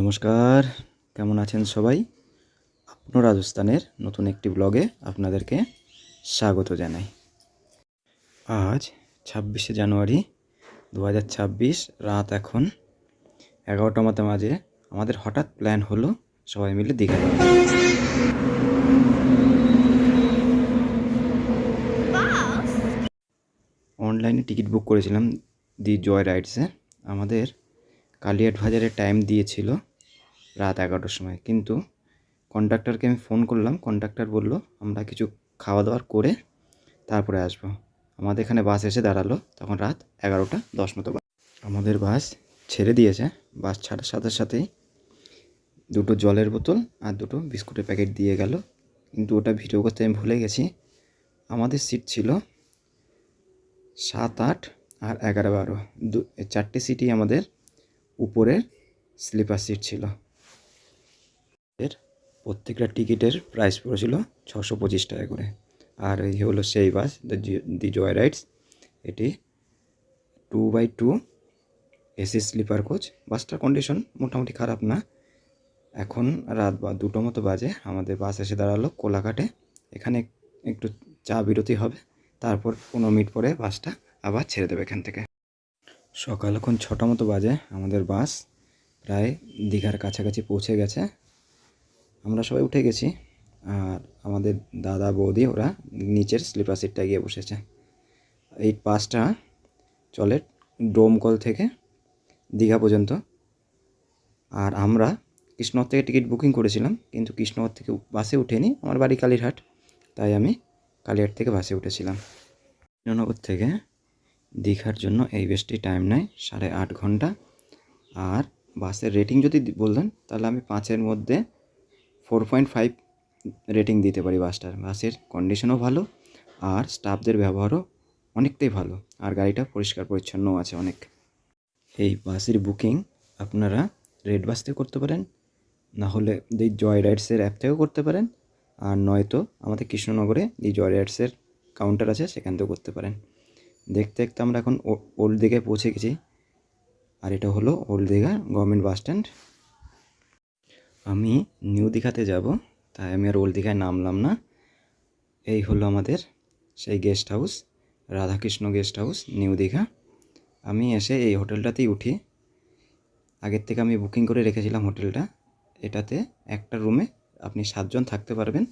নমস্কার কেমন আছেন সবাই? আপন রাজস্থানের নতুন একটি ব্লগে আপনাদেরকে স্বাগত জানাই। আজ ছাব্বিশে জানুয়ারি দু হাজার ছাব্বিশ রাত এখন এগারোটা মতো মাঝে আমাদের হঠাৎ প্ল্যান হলো সবাই মিলে দীঘা অনলাইনে টিকিট বুক করেছিলাম দি জয় রাইডসে। আমাদের কালিয়াট বাজারের টাইম দিয়েছিল রাত এগারোটার সময়। কিন্তু কন্ডাক্টারকে আমি ফোন করলাম কন্ডাক্টার বলল, আমরা কিছু খাওয়া দাওয়ার করে তারপরে আসব। আমাদের এখানে বাস এসে দাঁড়াল, তখন রাত এগারোটা, দশ মতো। আমাদের বাস ছেড়ে দিয়েছে। বাস ছাড়ার সাথে সাথেই দুটো জলের বোতল আর দুটো বিস্কুটের প্যাকেট দিয়ে গেল। কিন্তু ওটা ভিডিও করতে আমি ভুলে গেছি। আমাদের সিট ছিল সাত, আট আর এগারো, বারো। দু চারটে সিটই আমাদের উপরের স্লিপার সিট ছিল। এর প্রত্যেকটা টিকিটের প্রাইস পড়েছিল ছশো পঁচিশ টাকা করে। আর এই হলো সেই বাস দি জয় রাইডস এটি two by two AC sleeper coach বাসটার condition মোটামুটি খারাপ না। এখন রাত বা দুটো মতো বাজে। আমাদের বাস এসে দাঁড়াল কোলাঘাটে। এখানে একটু চা বিরতি হবে। তারপর পনেরো মিনিট পরে বাসটা আবার ছেড়ে দেবে এখান থেকে। সকাল এখন ছটা মতো বাজে, আমাদের বাস প্রায় দীঘার কাছাকাছি পৌঁছে গেছে। আমরা সবাই উঠে গেছি, আর আমাদের দাদা, বৌদি ওরা নিচের স্লিপার সিটটা গিয়ে বসেছে। এই বাসটা চলে ডোমকল থেকে দীঘা পর্যন্ত। আর আমরা কৃষ্ণনগর থেকে টিকিট বুকিং করেছিলাম, কিন্তু কৃষ্ণনগর থেকে বাসে উঠেনি, আমার বাড়ি কালীরহাট, তাই আমি কালীরহাট থেকে বাসে উঠেছিলাম। কৃষ্ণনগর থেকে দীঘার জন্য এই বেশটি টাইম নেয় সাড়ে আট ঘণ্টা। আর বাসের রেটিং যদি দি- বলতেন, তাহলে আমি পাঁচের মধ্যে ফোর পয়েন্ট ফাইভ রেটিং দিতে পারি বাসটার। বাসের কন্ডিশনও ভালো, আর স্টাফদের ব্যবহারও অনেকটাই ভালো, আর গাড়িটা পরিষ্কার পরিচ্ছন্নও আছে অনেক। এই বাসের বুকিং আপনারা রেড বাস থেকে করতে পারেন না হলে এই জয় রাইডসের অ্যাপ থেকেও করতে পারেন, আর নয়তো আমাদের কৃষ্ণনগরে এই জয় রাইডসের কাউন্টার আছে, সেখান থেকেও করতে পারেন। দেখতে দেখতে আমরা এখন ওল্ড দীঘায় পৌঁছে গেছি। আর এটা হলো old Digha government bus stand. আমি নিউ দীঘাতে যাব, তাই আমি আর ওল্ড দীঘায় নামলাম না। এই হলো আমাদের সেই guest house Radhakrishna guest house new Digha. আমি এসে এই হোটেলটাতেই উঠি। আগের থেকে আমি বুকিং করে রেখেছিলাম হোটেলটা। এটাতে একটা রুমে আপনি সাতজন থাকতে পারবেন।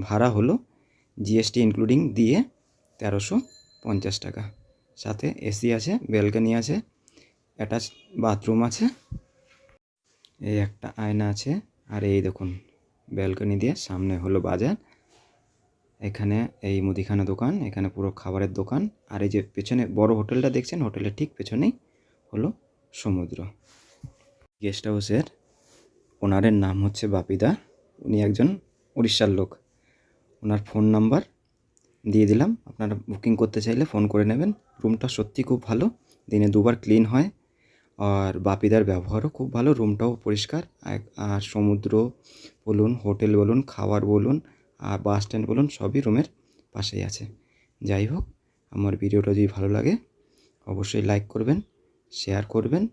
ভাড়া হলো জিএসটি ইনক্লুডিং দিয়ে তেরোশো। পঞ্চাশ টাকা। সাথে এসি আছে, ব্যালকানি আছে, অ্যাটাচ বাথরুম আছে। এই একটা আয়না আছে, আর এই দেখুন, ব্যালকনি দিয়ে সামনে হলো বাজার। এখানে এই মুদিখানা দোকান, এখানে পুরো খাবারের দোকান। আর এই যে পেছনে বড় হোটেলটা দেখছেন, হোটেলের ঠিক পেছনেই হলো সমুদ্র। গেস্ট হাউসের ওনারের নাম হচ্ছে বাপিদা। উনি একজন উড়িষ্যার লোক। ওনার ফোন নাম্বার দিয়ে দিলাম। আপনারা বুকিং করতে চাইলে ফোন করে নেবেন। রুমটা সত্যি খুব ভালো। দিনে দুবার ক্লিন হয়। আর বাপিদার ব্যবহারও খুব ভালো। রুমটাও পরিষ্কার। আর সমুদ্র বলুন হোটেল বলুন খাবার বলুন, আর বাস স্ট্যান্ড বলুন, সবই রুমের পাশেই আছে। যাই হোক, আমার ভিডিওটা যদি ভালো লাগে, অবশ্যই লাইক করবেন শেয়ার করবেন,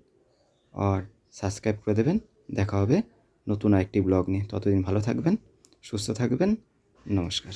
আর সাবস্ক্রাইব করে দেবেন। দেখা হবে নতুন আরেকটি ব্লগ নিয়ে। ততদিন ভালো থাকবেন, সুস্থ থাকবেন। নমস্কার।